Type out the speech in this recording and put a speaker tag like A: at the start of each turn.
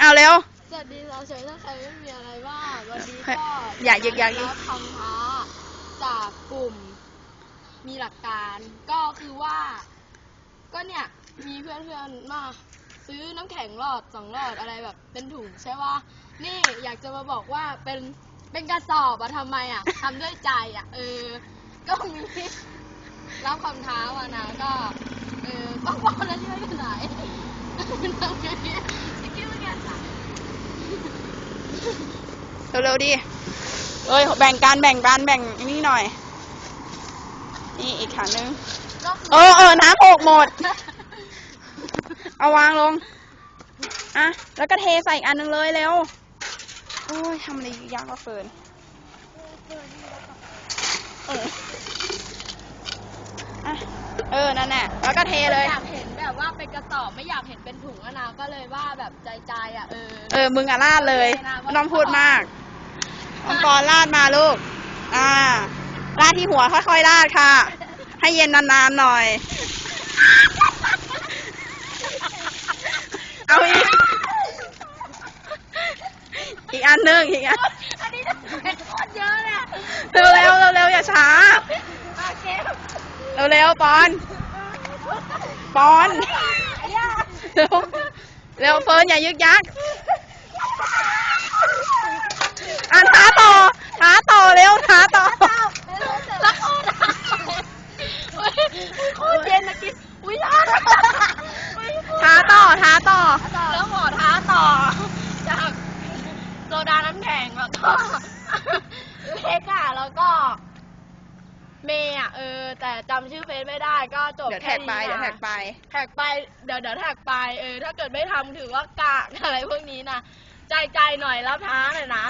A: เอาเร็ว
B: สวัสดีเราเฉยถ้าใครไม่มีอะไรบ้างวันนี้
A: เฮ้ย
B: ก็
A: อย่ายึกยักดิ
B: รับคำท้าจากกลุ่ม มีหลักการก็คือว่า ก็เนี่ยมีเพื่อนๆมาซื้อน้ำแข็งหลอดสองหลอดอะไรแบบ เป็นถุงใช่ป่ะนี่อยากจะมาบอกว่าเป็นเป็นกระสอบอะทำไมอะทำด้วยใจอะเออ ก็มีรับคำท้ามานะก็เออต้องบอกแล้วช่วยกันไหนทำไงดีจะคิดว่าไงจ๊ะ
A: เร็วๆดิเอ้ยแบ่งกันแบ่งกันแบ่งนี่หน่อย นี่อีกถังนึง
B: ก็คือ
A: เออเออน้ำหกหมด เอาวางลง อะ แล้วก็เทใส่อีกอันนึงเลยเร็ว โอ้ยทำอะไรยากกว่าเฟิร์นเอออะเออ นั่นแหละแล้วก็เทเลย
B: อยากเห็นแบบว่าเป็นกระสอบไม่อยากเห็นเป็นถุงอะนะก็เลยว่าแบบใจๆอะเออ
A: เออ มึงอะลาดเลยไม่ต้องพูดมาก มังกรลาดมาลูก อ่าลาดที่หัวค่อยๆลาดค่ะ ให้เย็นนานๆหน่อย เอาอีก อีกอันหนึงอีกอัน
B: อันนี้จะเป็นโคตรเยอะเลยอะ
A: เร็วเร็วเร็วเร็วอย่าช้า
B: อเค
A: เร็วเร็วปอน ปอน เร็วเร็วเฟิร์นอย่ายึกยัก อะท้าต่อท้าต่อเร็วท้าต่อ
B: แล้วโคตรอุ๊ยโคตรเย็นนะกินอุ้ยยา
A: ท้าต่อท้าต่อ
B: แล้วหมอท้าต่อ จากโซดาน้ำแข็ งแล้วก็ เล็กอะแล้วก็ เมย์อะเออ แต่จำชื่อเฟซไม่ได้ก็จบ
A: เดี๋ยวแท็กไป
B: ค่นี้
A: เดี๋ยวแท็กไป
B: แท็กไปเดี๋ยวเดี๋ยวแท็กไปเออถ้าเกิดไม่ทำถือว่ากากอะไรพวกนี้นะใจใจๆหน่อยแล้วท้าหน่อยนะ